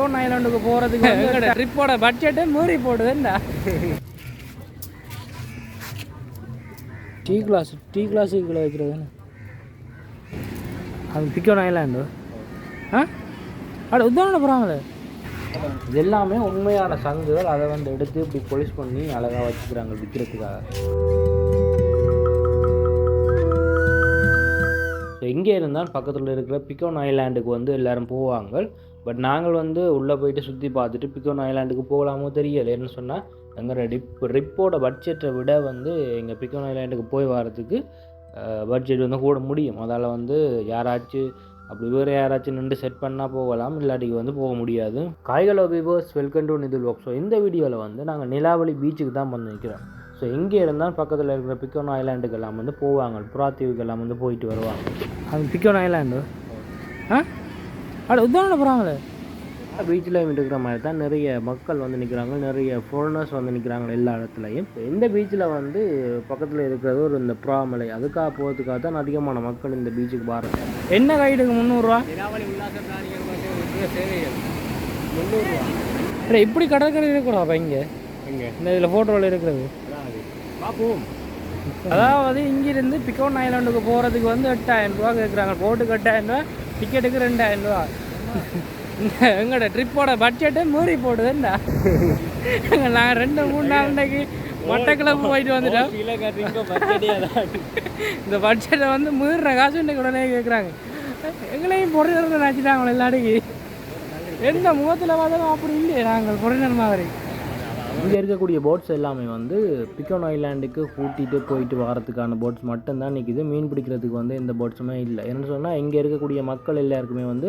பிகோன் ஐலாண்டுக்கு போகிறதுக்கு ட்ரிப்போட பட்ஜெட்டே மீறி போடுதுண்டா. டீ கிளாஸ் டீ கிளாஸ் இதில் வைக்கிறது அது பிக்கோன் ஐலாண்டு ஆ? அட உத்தாரண போகிறாங்களே இது எல்லாமே உண்மையான சங்குகள். அதை வந்து எடுத்து இப்படி பொலிஷ் பண்ணி அழகாக வச்சுக்கிறாங்க விற்கிறதுக்காக எங்கே இருந்தாலும் பக்கத்தில் இருக்கிற பிக்கோன் ஐலாண்டுக்கு வந்து எல்லோரும் போவாங்க. பட் நாங்கள் வந்து உள்ளே போயிட்டு சுற்றி பார்த்துட்டு பிக்கோன் ஐலாண்டுக்கு போகலாமோ தெரியலை. என்ன சொன்னால் எங்களோட டிப் ரிப்போட பட்ஜெட்டை விட வந்து எங்கள் பிக்கோன் ஐலாண்டுக்கு போய் வரதுக்கு பட்ஜெட் வந்து கூட முடியும். அதால் வந்து யாராச்சும் அப்படி வேறு யாராச்சும் நின்று செட் பண்ணால் போகலாம். இல்லாட்டிக்கு வந்து போக முடியாது. காய்களோ viewers welcome to Nithil work so இந்த வீடியோவில் வந்து நாங்கள் நிலாவளி பீச்சுக்கு தான் வந்து நிற்கிறோம் ஸோ எங்கே இருந்தால் பக்கத்தில் இருக்கிற பிக்கோன் ஐலாண்டுக்கு எல்லாம் வந்து போவாங்க. புறாத்தீவுக்கு எல்லாம் வந்து போயிட்டு வருவாங்க. அது பிக்கோன் ஐலாண்டு ஆ? அட உத்தாரண போகிறாங்களே பீச்சில் இருக்கிற மாதிரி தான் நிறைய மக்கள் வந்து நிற்கிறாங்க நிறைய ஃபாரினர்ஸ் வந்து நிற்கிறாங்க எல்லா இடத்துலையும். இந்த பீச்சில் வந்து பக்கத்தில் இருக்கிறது ஒரு இந்த புறாமலை. அதுக்காக போகிறதுக்காக தான் அதிகமான மக்கள் இந்த பீச்சுக்கு பாருங்க என்ன கைடுக்கு முந்நூறுரூவா முந்நூறுரூவா இப்படி கடற்கரை இருக்கக்கூடாது இங்கே? எங்க? இந்த இதில் ஃபோட்டோவில் இருக்கிறது. பார்ப்போம். அதாவது இங்கிருந்து பிக்கோன் ஐலாண்டுக்கு போகிறதுக்கு வந்து எட்டாயிரம் ரூபா கேட்குறாங்க போட்டுக்கு எட்டாயிரம் ரூபா டிக்கெட்டுக்கு ரெண்டாயிரம் ரூபா. எங்களோட ட்ரிப்போட பட்ஜெட்டே மீறி போடுதுண்டா நாங்கள் ரெண்டு மூணு நாள் இன்னைக்கு மட்டக்கிழப்பு போயிட்டு வந்துட்டோம். இந்த பட்ஜெட்டை வந்து மீறுற காசு இன்னைக்கு உடனே கேட்குறாங்க எங்களையும் பொறியினர் நினச்சிட்டாங்க எல்லாருக்கு எந்த முகத்தில் பார்த்தாலும் அப்படி இல்லையே. நாங்கள் பொறியினர் மாதிரி. இங்கே இருக்கக்கூடிய போட்ஸ் எல்லாமே வந்து பிக்கோன் ஐலாண்டுக்கு கூட்டிகிட்டு போயிட்டு வரதுக்கான போட்ஸ் மட்டும்தான் நிற்கிது மீன் பிடிக்கிறதுக்கு வந்து எந்த போட்ஸுமே இல்லை. என்ன சொன்னால் இங்கே இருக்கக்கூடிய மக்கள் எல்லாருக்குமே வந்து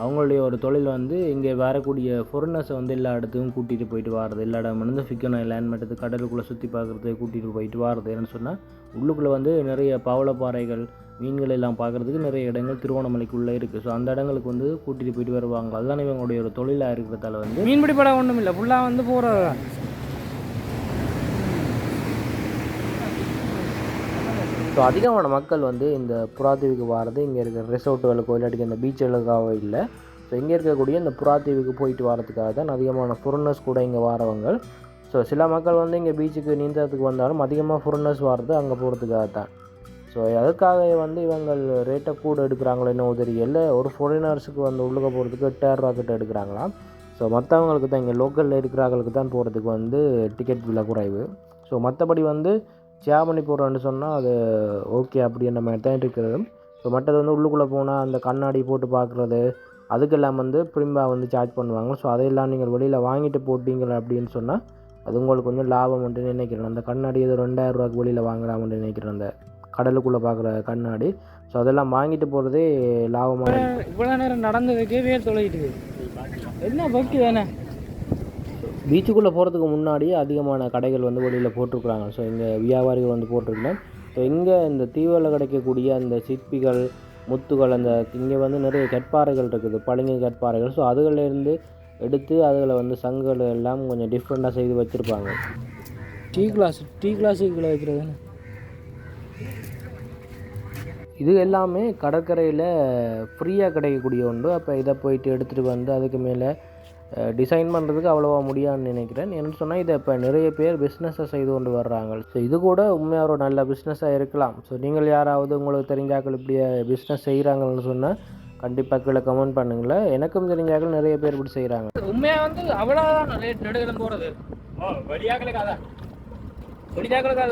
அவங்களுடைய ஒரு தொழில் வந்து இங்கே வரக்கூடிய ஃபொரினர்ஸை வந்து எல்லா இடத்துக்கும் கூட்டிகிட்டு போயிட்டு வர்றது. எல்லா இடம் வந்து ஃபிக்கன் ஐலாண்ட் மற்றது கடலுக்குள்ளே சுற்றி பார்க்குறது கூட்டிகிட்டு போயிட்டு வர்றது என்னன்னு சொன்னால் உள்ளுக்குள்ளே வந்து நிறைய பவளப்பாறைகள் மீன்கள் எல்லாம் பார்க்குறதுக்கு நிறைய இடங்கள் திருவோணமலைக்குள்ளே இருக்குது ஸோ அந்த இடங்களுக்கு வந்து கூட்டிகிட்டு போயிட்டு வருவாங்க. அதுதான் இவங்களுடைய ஒரு தொழிலாக இருக்கிறதால வந்து மீன்பிடி படம் ஒன்றும் இல்லை ஃபுல்லாக வந்து போகிற ஸோ அதிகமான மக்கள் வந்து இந்த புறாத்தீவுக்கு வர்றது இங்கே இருக்கிற ரிசோர்ட்டுகளுக்கோ இல்லாட்டிக்கு இந்த பீச்சுகளுக்காகவோ இல்லை. ஸோ இங்கே இருக்கக்கூடிய இந்த புறாத்தீவுக்கு போயிட்டு வரதுக்காக தான் அதிகமான ஃபுரனர்ஸ் கூட இங்கே வரவங்க. ஸோ சில மக்கள் வந்து இங்கே பீச்சுக்கு நீந்தறதுக்கு வந்தாலும் அதிகமாக ஃபுரனர்ஸ் வர்றது அங்கே போகிறதுக்காக தான். ஸோ அதுக்காக வந்து இவங்கள் ரேட்டை கூட எடுக்கிறாங்களோ என்ன தெரியல. ஒரு ஃபாரினர்ஸுக்கு வந்து உள்ளுக்க போகிறதுக்கு எட்டாயிரரூவா கிட்ட எடுக்கிறாங்களாம் ஸோ மற்றவங்களுக்கு தான் இங்கே லோக்கலில் இருக்கிறவங்களுக்கு தான் போகிறதுக்கு வந்து டிக்கெட் விலை குறைவு. ஸோ மற்றபடி வந்து சேவனி பண்ணி சொன்னால் அது ஓகே அப்படின்ற மாதிரி தான் இருக்கிறது. இப்போ மற்றது வந்து உள்ளுக்குள்ளே போனால் அந்த கண்ணாடி போட்டு பார்க்குறது அதுக்கெல்லாம் வந்து பிரிம்பா வந்து சார்ஜ் பண்ணுவாங்க. ஸோ அதையெல்லாம் நீங்கள் வெளியில் வாங்கிட்டு போட்டீங்க அப்படின்னு சொன்னால் அது உங்களுக்கு வந்து லாபம் வந்து நினைக்கிறேன். அந்த கண்ணாடி ஏதோ ரெண்டாயிரம் ரூபாய்க்கு வெளியில் வாங்கலாம்னு நினைக்கிறேன். அந்த கடலுக்குள்ளே பார்க்குற கண்ணாடி. ஸோ அதெல்லாம் வாங்கிட்டு போகிறதே லாபமாக இவ்வளோ நேரம் நடந்ததுக்கே வேர் தொலைகிட்டு என்ன பக்தி தானே? பீச்சுக்குள்ளே போகிறதுக்கு முன்னாடியே அதிகமான கடைகள் வந்து வெளியில் போட்டிருக்குறாங்க. ஸோ இங்கே வியாபாரிகள் வந்து போட்டிருக்கலாம் ஸோ இங்கே இந்த தீவில் கிடைக்கக்கூடிய அந்த சிற்பிகள் முத்துகள் அந்த இங்கே வந்து நிறைய கற்பாறைகள் இருக்குது பளிங்கு கற்பாறைகள். ஸோ அதுகளிலேருந்து எடுத்து அதில் வந்து சங்குகள் எல்லாம் கொஞ்சம் டிஃப்ரெண்ட்டாக செய்து வச்சுருப்பாங்க. டீ கிளாஸ் டீ கிளாஸ் இதில் வைக்கிறது இது எல்லாமே கடற்கரையில் ஃப்ரீயாக கிடைக்கக்கூடிய ஒன்று. அப்போ இதை போயிட்டு எடுத்துகிட்டு வந்து அதுக்கு மேலே டிசைன் பண்ணுறதுக்கு அவ்வளோவா முடியாதுன்னு நினைக்கிறேன். என்னென்னு சொன்னால் இதை இப்போ நிறைய பேர் பிஸ்னஸை செய்து கொண்டு வர்றாங்க. ஸோ இது கூட உண்மையாக ஒரு நல்ல பிஸ்னஸாக இருக்கலாம். ஸோ நீங்கள் யாராவது உங்களுக்கு தெரிஞ்சாக்கள் இப்படி பிஸ்னஸ் செய்கிறாங்கன்னு சொன்னால் கண்டிப்பாக கீழே கமெண்ட் பண்ணுங்களேன் எனக்கும் தெரிஞ்சாக்கள் நிறைய பேர் இப்படி செய்கிறாங்க உண்மையாக வந்து அவ்வளோதான் ரேட் நெடுகளும் போகிறது ஓ வெளியாக்களுக்கு வெளியாக்களுக்கு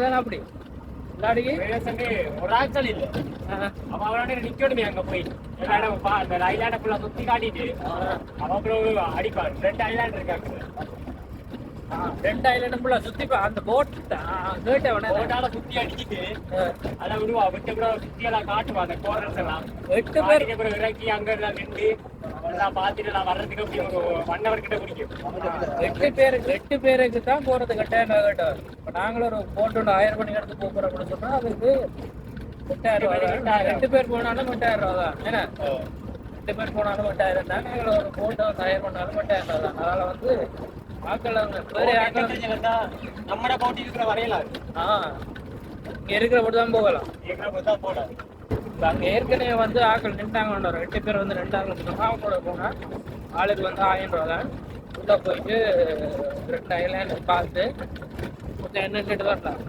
தானே அப்படி? இல்லாடிக்கு வெளியாசங்க ஒரு ஆட்கள் இல்லை. அவ அவனோட நிக்கணுமே அங்க போய். அந்த ஐலாண்ட ஃபுல்லா சுத்தி காட்டிட்டு அவன் அடிப்பான் ரெண்டு ஐலாண்ட் இருக்காங்க ரெண்டு ஐலண்ட் ஃபுல்லாக சுற்றி அந்த போட் கேட்டை போட்டால சுத்தி அடிச்சிட்டு அதை விடுவா விட்டு சுத்தி எல்லாம் காட்டுவா அந்த கோரல்ஸ் எல்லாம். எட்டு பேர் இறக்கி அங்க எல்லாம் நின்று எல்லாம் பார்த்துட்டு நான் வர்றதுக்கு அப்படி ஒரு ஒன் ஹவர் கிட்ட பிடிக்கும். எட்டு பேருக்கு எட்டு பேருக்கு தான் போகிறது கட்டாயம் கேட்டோம் இப்போ நாங்களும் ஒரு போட்டு ஒன்று ஆயிரம் மணி எடுத்து போகிறோம் அப்படின்னு சொன்னால் அதுக்கு எட்டாயிரம் ரூபா தான். ரெண்டு பேர் போனாலும் எட்டாயிரம் ரூபா தான். என்ன? ரெண்டு பேர் போனாலும் எட்டாயிரம் தான். நாங்கள் ஒரு போட்டோ வந்து ஆயிரம் பண்ணாலும் எட்டாயிரம் ரூபா தான். அதனால் வந்து ஆக்கள் வேறு ஆக்கள் நம்மட போட்டி இருக்கிற வரையில ஆ. இருக்கிற போட்டு தான் போகலாம். எங்களை பார்த்தா போடாது இப்போ அங்கே ஏற்கனவே வந்து ஆட்கள் நின்றாங்க ரெண்டு பேர் வந்து நின்றாங்க அவங்களோட போனால் ஆளுக்கு வந்து ஆயிரம் ரூபா தான். உள்ளே போயிட்டு ரெண்டு ஐலாண்டு பார்த்து கொஞ்சம் நின்றுட்டு கேட்டு வரலாம்